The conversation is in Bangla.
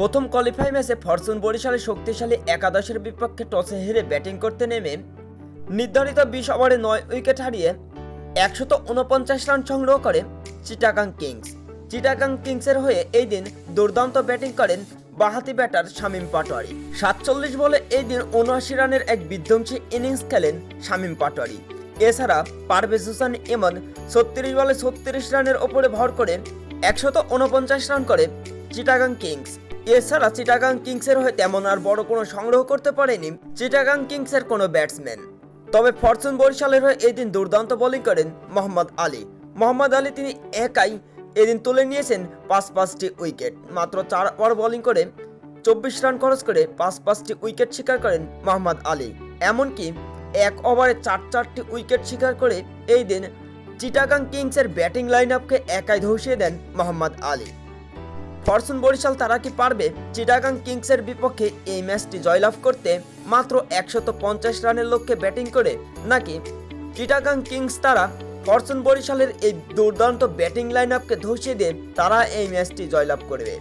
প্রথম কোয়ালিফাই ম্যাচে ফরচুন বরিশালের শক্তিশালী একাদশের বিপক্ষে টসে হেরে ব্যাটিং করতে নেমে নির্ধারিত বিশ ওভারে নয় উইকেট হারিয়ে একশত উনপঞ্চাশ রান সংগ্রহ করে চিটাগাং কিংস। চিটাগাং কিংসের হয়ে এই দিন দুর্দান্ত ব্যাটিং করেন বাহাতি ব্যাটার শামীম পাটোয়ারি। সাতচল্লিশ বলে এই দিন উনআশি রানের এক বিধ্বংসী ইনিংস খেলেন শামীম পাটোয়ারি। এছাড়া পারভেজ হোসেন ইমন ছত্রিশ বলে ছত্রিশ রানের ওপরে ভর করে একশত উনপঞ্চাশ রান করে চিটাগাং কিংস। এছাড়া চিটাগাং কিংসের হয়ে তেমন আর বড় কোনো সংগ্রহ করতে পারেনি চিটাগাং কিংসের কোনো ব্যাটসম্যান। তবে ফরচুন বরিশালের হয়ে এদিন দুর্দান্ত বোলিং করেন মোহাম্মদ আলী। মোহাম্মদ আলী তিনি একাই এদিন তুলে নিয়েছেন পাঁচ পাঁচটি উইকেট। মাত্র চার ওভার বোলিং করে চব্বিশ রান খরচ করে পাঁচ পাঁচটি উইকেট শিকার করেন মোহাম্মদ আলী। এমনকি এক ওভারে চার চারটি উইকেট শিকার করে এই দিন চিটাগাং কিংসের ব্যাটিং লাইন আপকে একাই ধসিয়ে দেন মোহাম্মদ আলী। ফরচুন বরিশাল তারা কি পারবে? চিটাগাং কিংসের বিপক্ষে এই ম্যাচটি জয়লাভ করতে মাত্র একশত পঞ্চাশ রানের লক্ষ্যে ব্যাটিং করে, নাকি চিটাগাং কিংস তারা ফরচুন বরিশালের এই দুর্দান্ত ব্যাটিং লাইন আপকে ধসিয়ে দিয়ে তারা এই ম্যাচটি জয়লাভ করবে?